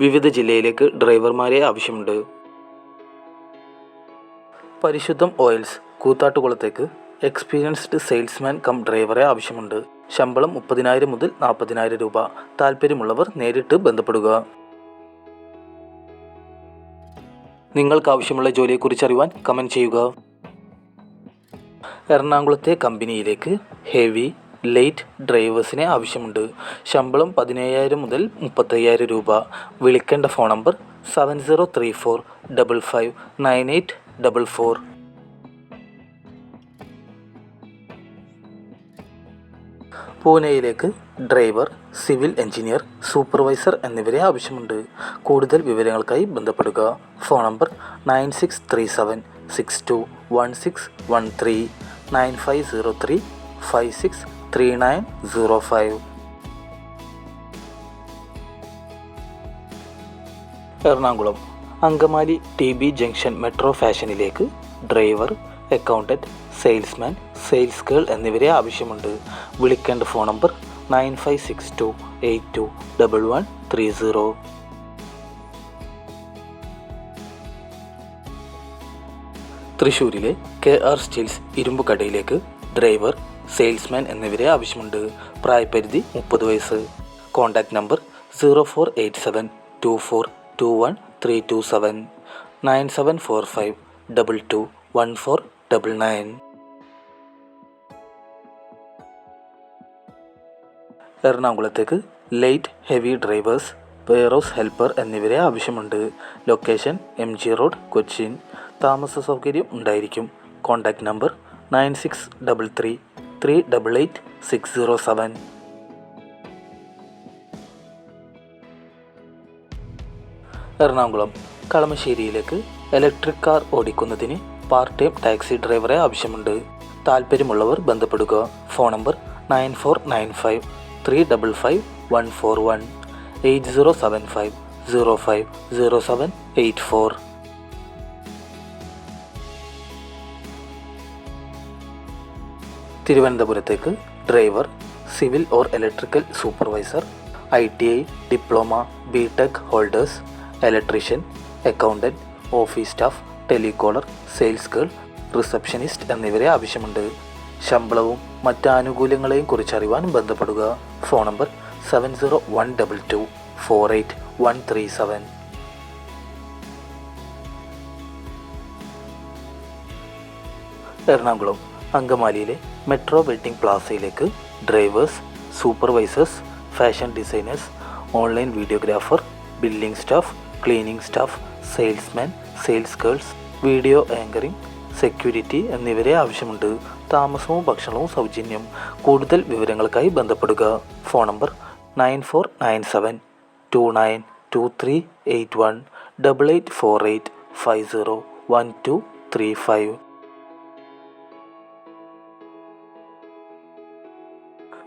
വിവിധ ജില്ലയിലേക്ക് ഡ്രൈവർമാരെ ആവശ്യമുണ്ട്. പരിശുദ്ധം ഓയിൽസ് കൂത്താട്ടുകുളത്തേക്ക് എക്സ്പീരിയൻസ്ഡ് സെയിൽസ്മാൻ കം ഡ്രൈവറെ ആവശ്യമുണ്ട്. ശമ്പളം മുപ്പതിനായിരം മുതൽ നാൽപ്പതിനായിരം രൂപ. താല്പര്യമുള്ളവർ നേരിട്ട് ബന്ധപ്പെടുക. നിങ്ങൾക്ക് ആവശ്യമുള്ള ജോലിയെക്കുറിച്ച് അറിയുവാൻ കമന്റ് ചെയ്യുക. എറണാകുളത്തെ കമ്പനിയിലേക്ക് ഹെവി ലൈറ്റ് ഡ്രൈവേഴ്സിനെ ആവശ്യമുണ്ട്. ശമ്പളം പതിനയ്യായിരം മുതൽ മുപ്പത്തയ്യായിരം രൂപ. വിളിക്കേണ്ട phone number seven zero three four double five nine eight double four. പൂനെയിലേക്ക് driver civil engineer supervisor എന്നിവരെ ആവശ്യമുണ്ട്. കൂടുതൽ വിവരങ്ങൾക്കായി ബന്ധപ്പെടുക. Phone number nine six three seven six two one six one three nine five zero three five six three nine zero five Ernakulam Angamaly T B junction metro ഫാഷനിലേക്ക് driver accountant salesman sales girl എന്നിവരെ ആവശ്യമുണ്ട്. വിളിക്കേണ്ട phone number nine five six two eight two double one three zero. തൃശ്ശൂരിലെ K R steels ഇരുമ്പുകടയിലേക്ക് driver salesman എന്നിവരെ ആവശ്യമുണ്ട്. പ്രായപരിധി മുപ്പത് വയസ്സ്. Contact number zero four eight seven two four two one three two seven. Nine seven four five double two one four double nine. എറണാകുളത്തേക്ക് light heavy drivers warehouse helper എന്നിവരെ ആവശ്യമുണ്ട്. Location M G road Cochin. താമസ സൗകര്യം ഉണ്ടായിരിക്കും. Contact number nine six double three. Three double eight six zero seven Ernakulam കളമശ്ശേരിയിലേക്ക് electric car ഓടിക്കുന്നതിന് part time taxi ഡ്രൈവറെ ആവശ്യമുണ്ട്. താല്പര്യമുള്ളവർ ബന്ധപ്പെടുക. Phone number nine four nine five three double five one four one eight zero seven five zero five zero seven eight four തിരുവനന്തപുരത്തേക്ക് driver civil or electrical supervisor I T I diploma B tech holders electrician accountant office staff telecaller sales girl receptionist എന്നിവരെ ആവശ്യമുണ്ട്. ശമ്പളവും മറ്റ് ആനുകൂല്യങ്ങളെയും കുറിച്ച് അറിയുവാൻ ബന്ധപ്പെടുക. Phone number seven zero one double two four eight one three seven. Ernakulam അങ്കമാലിയിലെ metro wedding പ്ലാസയിലേക്ക് drivers supervisors fashion designers online videographer billing staff cleaning staff salesman sales girls video anchoring security എന്നിവരെ ആവശ്യമുണ്ട്. താമസവും ഭക്ഷണവും സൗജന്യം. കൂടുതൽ വിവരങ്ങൾക്കായി ബന്ധപ്പെടുക. Phone number nine four nine seven two nine two three eight one double eight four eight five zero one two three five.